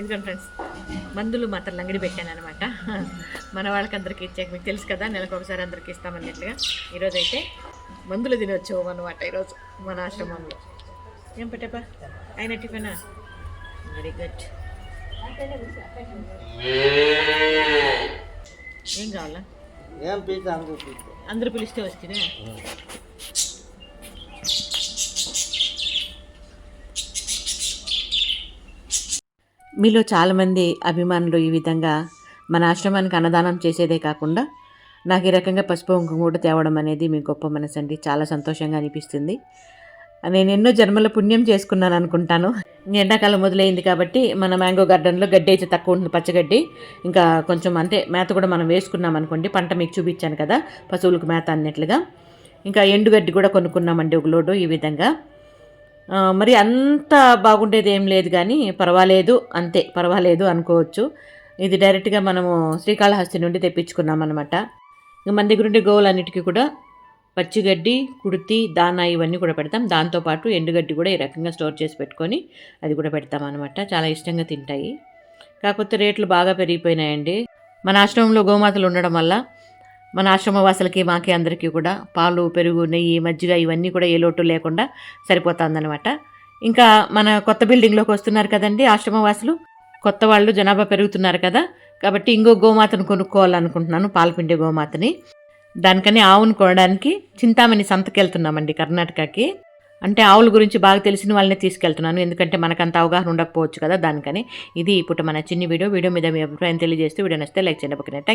ఇదిగోండి ఫ్రెండ్స్ మందులు మాత్రం అంగడి పెట్టాను అనమాట మన వాళ్ళకి అందరికీ ఇచ్చాక మీకు తెలుసు కదా నెలకు ఒకసారి అందరికీ ఇస్తామన్నట్లుగా. ఈరోజు అయితే మందులు తినొచ్చు అనమాట ఈరోజు మన ఆశ్రమంలో. ఏం పెట్టపా ఆయన టిఫిన్? వెరీ గుడ్ ఏం కావాలా? అందరూ పిలిస్తే వస్తేనే మీలో చాలామంది అభిమానులు ఈ విధంగా మన ఆశ్రమానికి అన్నదానం చేసేదే కాకుండా నాకు ఈ రకంగా పసుపు కుంకుమ కూడా తేవడం అనేది మీ గొప్ప మనసు అండి. చాలా సంతోషంగా అనిపిస్తుంది. నేను ఎన్నో జన్మల పుణ్యం చేసుకున్నాను అనుకుంటాను. ఎండాకాలం మొదలైంది కాబట్టి మన మ్యాంగో గార్డెన్లో గడ్డి అయితే తక్కువ ఉంటుంది పచ్చగడ్డి. ఇంకా కొంచెం అంతే మేత కూడా మనం వేసుకున్నాం అనుకోండి. పంట మీకు చూపించాను కదా పశువులకు మేత అన్నట్లుగా. ఇంకా ఎండుగడ్డి కూడా కొనుక్కున్నామండి ఒక లోడు ఈ విధంగా. మరి అంత బాగుండేది ఏం లేదు కానీ పర్వాలేదు అంతే పర్వాలేదు అనుకోవచ్చు. ఇది డైరెక్ట్గా మనము శ్రీకాళహస్తి నుండి తెప్పించుకున్నాం అనమాట మన దగ్గర ఉండే గోవులన్నిటికీ కూడా పచ్చిగడ్డి కుడితి దానా ఇవన్నీ కూడా పెడతాం. దాంతోపాటు ఎండుగడ్డి కూడా ఈ రకంగా స్టోర్ చేసి పెట్టుకొని అది కూడా పెడతాం అనమాట చాలా ఇష్టంగా తింటాయి. కాకపోతే రేట్లు బాగా పెరిగిపోయినాయండి. మన ఆశ్రమంలో గోమాతలు ఉండడం వల్ల మన ఆశ్రమవాసులకి మాకే మాకి అందరికీ కూడా పాలు పెరుగు నెయ్యి మజ్జిగ ఇవన్నీ కూడా ఏ లోటు లేకుండా సరిపోతుందన్నమాట. ఇంకా మన కొత్త బిల్డింగ్లోకి వస్తున్నారు కదండి ఆశ్రమవాసులు. కొత్త వాళ్ళు జనాభా పెరుగుతున్నారు కదా. కాబట్టి ఇంకో గోమాతను కొనుక్కోవాలనుకుంటున్నాను పాలపిండి గోమాతని. దానికని ఆవును కొనడానికి చింతామణి సంతకి వెళ్తున్నామండి కర్ణాటకకి. అంటే ఆవుల గురించి బాగా తెలిసిన వాళ్ళని తీసుకెళ్తున్నాను. ఎందుకంటే మనకంత అవగాహన ఉండకపోవచ్చు కదా దానికని. ఇది ఇప్పుడు మన చిన్ని వీడియో. వీడియో మీద మీ అభిప్రాయం తెలియజేస్తూ వీడియో నచ్చితే లైక్ చేయండి. పక్కనే థ్యాంక్